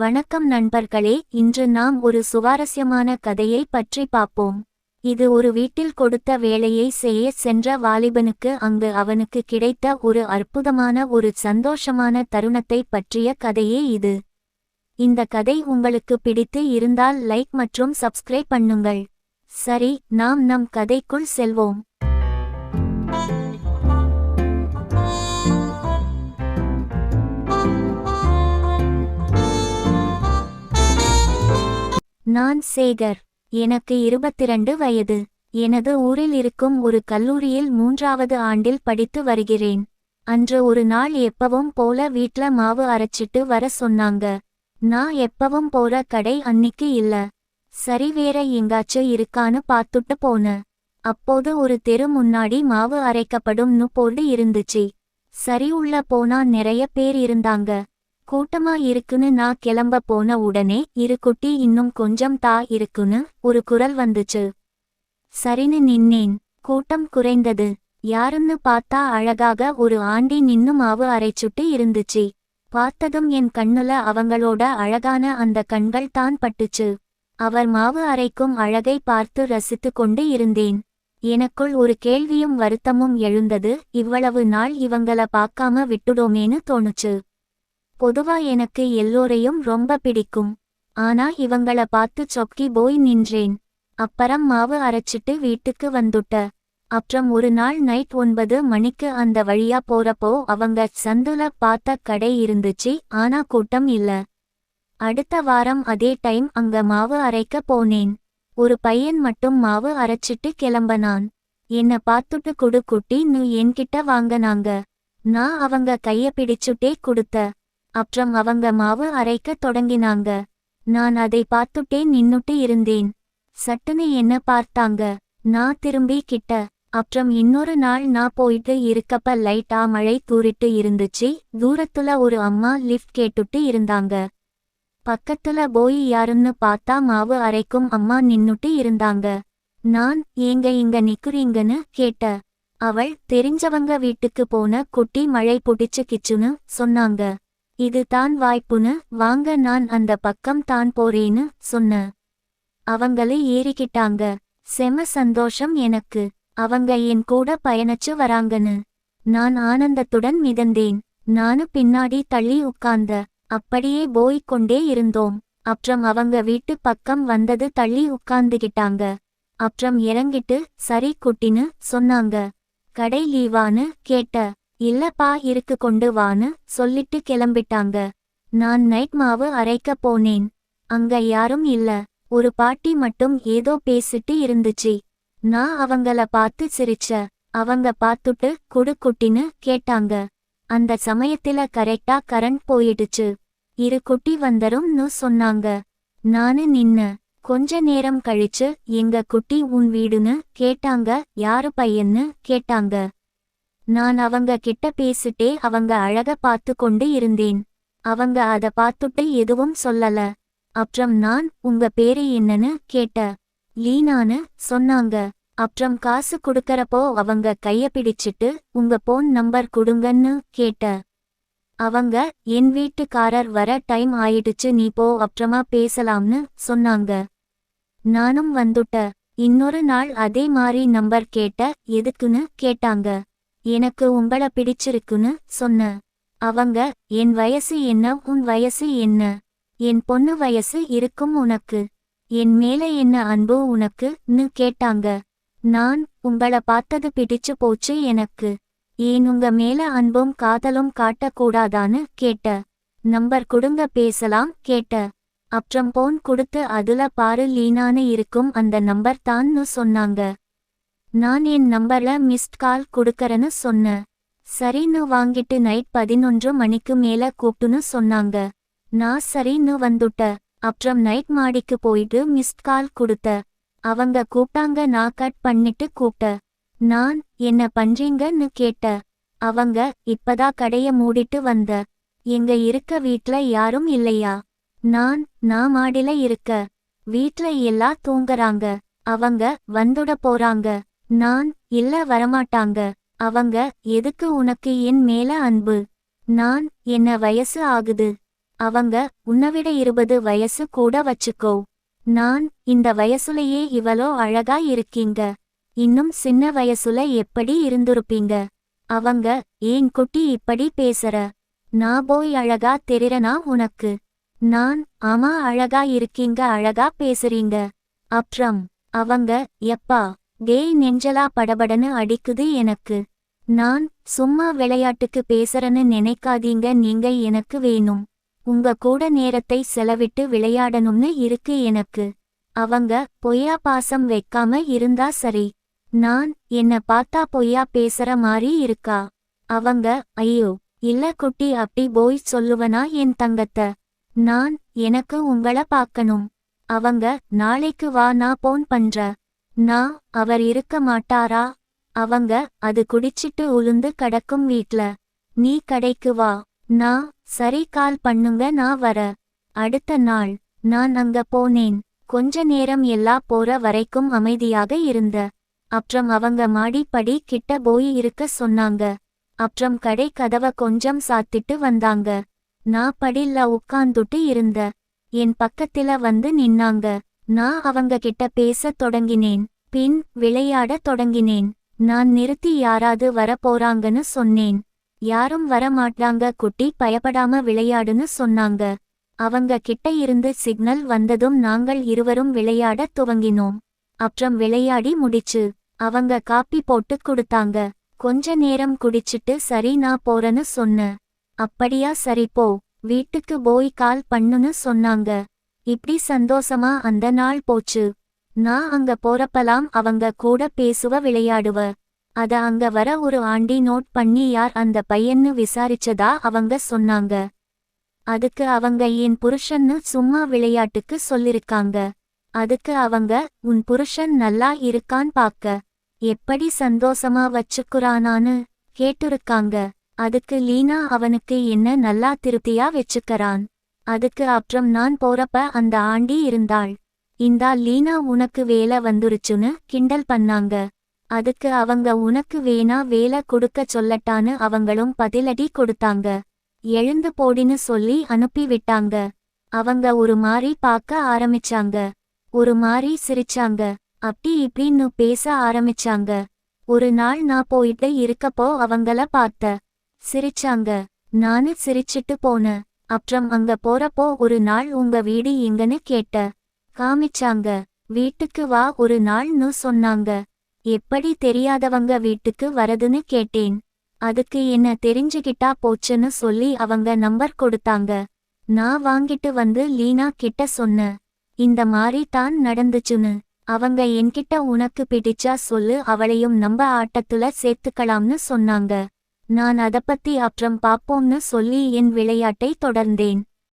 வணக்கம் நண்பர்களே இன்று நாம் ஒரு சுவாரஸ்யமான கதையை பற்றி பார்ப்போம். இது ஒரு வீட்டில் கொடுத்த வேலையை செய்ய சென்ற வாலிபனுக்கு அங்கு அவனுக்கு கிடைத்த ஒரு அற்புதமான ஒரு சந்தோஷமான தருணத்தை பற்றிய கதையே இது. இந்த கதை உங்களுக்கு பிடித்து இருந்தால் லைக் மற்றும் சப்ஸ்கிரைப் பண்ணுங்கள். சரி நாம் நம் கதைக்குள் செல்வோம். நான் சேகர். எனக்கு இருபத்திரண்டு வயது. எனது ஊரில் இருக்கும் ஒரு கல்லூரியில் மூன்றாவது ஆண்டில் படித்து வருகிறேன். அன்று ஒரு நாள் எப்பவும் போல வீட்ல மாவு அரைச்சிட்டு வர சொன்னாங்க. நான் எப்பவும் போற கடை அன்னிக்கு இல்ல. சரி வேற எங்காச்சும் இருக்கான்னு பார்த்துட்டு போன. அப்போது ஒரு தெரு முன்னாடி மாவு அரைக்கப்படும்னு போர்டு இருந்துச்சு. சரி உள்ள போனா நிறைய பேர் இருந்தாங்க. கூட்டமா இருக்குன்னு நான் கிளம்ப போன உடனே இரு குட்டி இன்னும் கொஞ்சம் தா இருக்குன்னு ஒரு குரல் வந்துச்சு. சரின்னு நின்னேன். கூட்டம் குறைந்தது. யாருன்னு பார்த்தா அழகாக ஒரு ஆண்டி நின்னு மாவு அரைச்சுட்டு இருந்துச்சு. பார்த்ததும் என் கண்ணுல அவங்களோட அழகான அந்த கண்கள் தான் பட்டுச்சு. அவர் மாவு அரைக்கும் அழகை பார்த்து ரசித்து கொண்டு இருந்தேன். எனக்குள் ஒரு கேள்வியும் வருத்தமும் எழுந்தது. இவ்வளவு நாள் இவங்கள பார்க்காம விட்டுடோமேன்னு தோணுச்சு. பொதுவா எனக்கு எல்லோரையும் ரொம்ப பிடிக்கும். ஆனா இவங்கள பார்த்து சொக்கி போய் நின்றேன். அப்புறம் மாவு அரைச்சிட்டு வீட்டுக்கு வந்துட்ட. அப்புறம் ஒரு நாள் நைட் ஒன்பது மணிக்கு அந்த வழியா போறப்போ அவங்க சந்துல பார்த்த கடை இருந்துச்சு ஆனா கூட்டம் இல்ல. அடுத்த வாரம் அதே டைம் அங்க மாவு அரைக்க போனேன். ஒரு பையன் மட்டும் மாவு அரைச்சிட்டு கிளம்பனான். என்ன பார்த்துட்டு குடு குட்டி நீ என்கிட்ட வாங்கனாங்க. நான் அவங்க கைய பிடிச்சுட்டே குடுத்த. அப்புறம் அவங்க மாவு அரைக்க தொடங்கினாங்க. நான் அதை பார்த்துட்டே நின்னுட்டு இருந்தேன். சட்டுன்னு என்ன பார்த்தாங்க. நான் திரும்பி கிட்ட அப்புறம் இன்னொரு நாள் நான் போயிட்டு இருக்கப்ப லைட்டா மழை தூரிட்டு இருந்துச்சு. தூரத்துல ஒரு அம்மா லிஃப்ட் கேட்டுட்டு இருந்தாங்க. பக்கத்துல போய் யாருன்னு பார்த்தா மாவு அரைக்கும் அம்மா நின்னுட்டு இருந்தாங்க. நான் ஏங்க இங்க நிக்குறீங்கன்னு கேட்ட. அவள் தெரிஞ்சவங்க வீட்டுக்கு போன குட்டி மழை புடிச்சு கிச்சுன்னு சொன்னாங்க. இது தான் வாய்ப்புன்னு வாங்க நான் அந்த பக்கம் தான் போறேன்னு சொன்ன. அவங்களே ஏறிக்கிட்டாங்க. செம சந்தோஷம் எனக்கு. அவங்க என் கூட பயணிச்சு வராங்கன்னு. நான் ஆனந்தத்துடன் மிதந்தேன். நானு பின்னாடி தள்ளி உட்கார்ந்த அப்படியே போய்க் கொண்டே இருந்தோம். அப்புறம் அவங்க வீட்டு பக்கம் வந்தது தள்ளி உட்கார்ந்துகிட்டாங்க. அப்புறம் இறங்கிட்டு சரி குட்டின்னு சொன்னாங்க. கடை லீவான்னு கேட்ட. இல்லப்பா இருக்கு கொண்டு வான்னு சொல்லிட்டு கிளம்பிட்டாங்க. நான் நைட் மாவு அரைக்க போனேன். அங்க யாரும் இல்ல. ஒரு பாட்டி மட்டும் ஏதோ பேசிட்டு இருந்துச்சு. நான் அவங்கள பார்த்து சிரிச்ச. அவங்க பார்த்துட்டு குடு குட்டின்னு கேட்டாங்க. அந்த சமயத்துல கரெக்டா கரண்ட் போயிடுச்சு. இரு குட்டி வந்தரும்னு சொன்னாங்க. நானு நின்ன கொஞ்ச நேரம் கழிச்சு எங்க குட்டி உன் வீடுன்னு கேட்டாங்க. யாரு பையன்னு கேட்டாங்க. நான் அவங்க கிட்ட பேசிட்டே அவங்க அழக பார்த்து கொண்டு இருந்தேன். அவங்க அத பார்த்துட்டு எதுவும் சொல்லல. அப்புறம் நான் உங்க பேரு என்னன்னு கேட்ட. லீனான்னு சொன்னாங்க. அப்புறம் காசு குடுக்கறப்போ அவங்க கைய பிடிச்சிட்டு உங்க போன் நம்பர் குடுங்கன்னு கேட்ட. அவங்க என் வீட்டுக்காரர் வர டைம் ஆயிடுச்சு நீ போ அப்புறமா பேசலாம்னு சொன்னாங்க. நானும் வந்துட்ட. இன்னொரு நாள் அதே மாதிரி நம்பர் கேட்ட எதுக்குன்னு? கேட்டாங்க. எனக்கு உங்கள பிடிச்சிருக்குன்னு சொன்ன. அவங்க என் வயசு என்ன? உன் வயசு என்ன? என் பொண்ணு வயசு இருக்கும் உனக்கு. என் மேல என்ன அன்பு உனக்குன்னு கேட்டாங்க. நான் உங்கள பார்த்தது பிடிச்சு போச்சு எனக்கு. ஏன் உங்க மேல அன்பும் காதலும் காட்டக்கூடாதான்னு கேட்ட. நம்பர் கொடுங்க பேசலாம் கேட்ட. அப்புறம் போன் கொடுத்து அதுல பாரு லீனான்னு இருக்கும் அந்த நம்பர் தான்னு சொன்னாங்க. நான் என் நம்பர்ல மிஸ்ட் கால் கொடுக்கறேன்னு சொன்னேன் சரின்னு வாங்கிட்டு நைட் பதினொன்று மணிக்கு மேல கூப்பிட்டுன்னு சொன்னாங்க. நான் சரின்னு வந்துட்ட. அப்புறம் நைட் மாடிக்கு போயிட்டு மிஸ்ட் கால் குடுத்த. அவங்க கூப்பிட்டாங்க நான் கட் பண்ணிட்டு கூப்பிட்ட நான் என்ன பண்றீங்கன்னு கேட்ட. அவங்க இப்பதா கடைய மூடிட்டு வந்த. எங்க இருக்க வீட்ல யாரும் இல்லையா? நான் நான் மாடில இருக்க. வீட்ல எல்லாம் தூங்கறாங்க. அவங்க வந்துட போறாங்க. நான் இல்ல வரமாட்டாங்க. அவங்க எதுக்கு உனக்கு என் மேல அன்பு? நான் என்ன வயசு ஆகுது? அவங்க உன்னவிட இருபது வயசு கூட வச்சுக்கோ. நான் இந்த வயசுலயே இவளோ அழகா இருக்கீங்க. இன்னும் சின்ன வயசுல எப்படி இருந்திருப்பீங்க? அவங்க ஏன் குட்டி இப்படி பேசுற? நான் போய் அழகா தெரிறனா உனக்கு? நான் ஆமா அழகா இருக்கீங்க அழகா பேசுறீங்க. அப்புறம் அவங்க எப்பா டேய் நெஞ்சலா படபடன்னு அடிக்குது எனக்கு. நான் சும்மா விளையாட்டுக்கு பேசுறேன்னு நினைக்காதீங்க நீங்க எனக்கு வேணும். உங்க கூட நேரத்தை செலவிட்டு விளையாடணும்னு இருக்கு எனக்கு. அவங்க பொய்யா பாசம் வைக்காம இருந்தா சரி. நான் என்ன பார்த்தா பொய்யா பேசுற மாதிரி இருக்கா? அவங்க ஐயோ இல்ல குட்டி அப்படி போய் சொல்லுவனா என் தங்கத்த? நான் எனக்கு உங்கள பார்க்கணும். அவங்க நாளைக்கு வா நான் போன் பண்ற நான் அவர் இருக்க மாட்டாரா? அவங்க அது குடிச்சிட்டு உளுந்து கடக்கும் வீட்ல. நீ கடைக்கு வா. நான் சரி கால் பண்ணுங்க நான் வர. அடுத்த நாள் நான் அங்க போனேன். கொஞ்ச நேரம் எல்லா போற வரைக்கும் அமைதியாக இருந்த. அப்புறம் அவங்க மாடிப்படி கிட்ட போய் இருக்க சொன்னாங்க. அப்புறம் கடை கதவ கொஞ்சம் சாத்திட்டு வந்தாங்க. நான் படில்ல உட்காந்துட்டு இருந்த. என் பக்கத்துல வந்து நின்னாங்க. நான் அவங்க கிட்ட பேசத் தொடங்கினேன். பின் விளையாடத் தொடங்கினேன். நான் நிறுத்தி யாராவது வரப்போறாங்கன்னு சொன்னேன். யாரும் வர மாட்டாங்க குட்டி பயப்படாம விளையாடுன்னு சொன்னாங்க. அவங்க கிட்ட இருந்து சிக்னல் வந்ததும் நாங்கள் இருவரும் விளையாடத் துவங்கினோம். அப்புறம் விளையாடி முடிச்சு அவங்க காப்பி போட்டு கொடுத்தாங்க. கொஞ்ச நேரம் குடிச்சிட்டு சரி நான் போறேன்னு சொன்ன. அப்படியா சரி போ வீட்டுக்கு போய் கால் பண்ணுன்னு சொன்னாங்க. இப்படி சந்தோஷமா அந்த நாள் போச்சு. நான் அங்க போறப்பலாம் அவங்க கூட பேசுவ விளையாடுவ. அத அங்க வர ஒரு ஆண்டி நோட் பண்ணி யார் அந்த பையன்னு விசாரிச்சதா அவங்க சொன்னாங்க. அதுக்கு அவங்க என் புருஷன்னு சும்மா விளையாட்டுக்கு சொல்லிருக்காங்க. அதுக்கு அவங்க உன் புருஷன் நல்லா இருக்கான் பாக்க. எப்படி சந்தோஷமா வச்சுக்குறானான்னு கேட்டிருக்காங்க. அதுக்கு லீனா அவனுக்கு என்ன நல்லா திருப்தியா வச்சுக்கறான். அதுக்கு அப்புறம் நான் போறப்ப அந்த ஆண்டி இருந்தாள். இந்தா லீனா உனக்கு வேலை வந்துருச்சுன்னு கிண்டல் பண்ணாங்க. அதுக்கு அவங்க உனக்கு வேணா வேலை கொடுக்க சொல்லட்டான்னு அவங்களும் பதிலடி கொடுத்தாங்க. எழுந்து போடின்னு சொல்லி அனுப்பி விட்டாங்க. அவங்க ஒரு மாறி பார்க்க ஆரம்பிச்சாங்க. ஒரு மாறி சிரிச்சாங்க. அப்படி இப்படின்னு பேச ஆரம்பிச்சாங்க. ஒரு நாள் நான் போயிட்டு இருக்கப்போ அவங்கள பார்த்த. சிரிச்சாங்க. நானு சிரிச்சிட்டு போன அப்புறம் அங்க போறப்போ ஒரு நாள் உங்க வீடு எங்கன்னு கேட்ட காமிச்சாங்க. வீட்டுக்கு வா ஒரு நாள்னு சொன்னாங்க. எப்படி தெரியாதவங்க வீட்டுக்கு வரதுன்னு கேட்டேன். அதுக்கு என்ன தெரிஞ்சுகிட்டா போச்சுன்னு சொல்லி அவங்க நம்பர் கொடுத்தாங்க. நான் வாங்கிட்டு வந்து லீனா கிட்ட சொன்ன. இந்த மாதிரி தான் நடந்துச்சுன்னு. அவங்க என்கிட்ட உனக்கு பிடிச்சா சொல்லு அவளையும் நம்ப ஆட்டத்துல சேர்த்துக்கலாம்னு சொன்னாங்க. நான் அத பத்தி அப்புறம் பாப்போம்னு சொல்லி என் விளையாட்டை தொடர்ந்தேன்.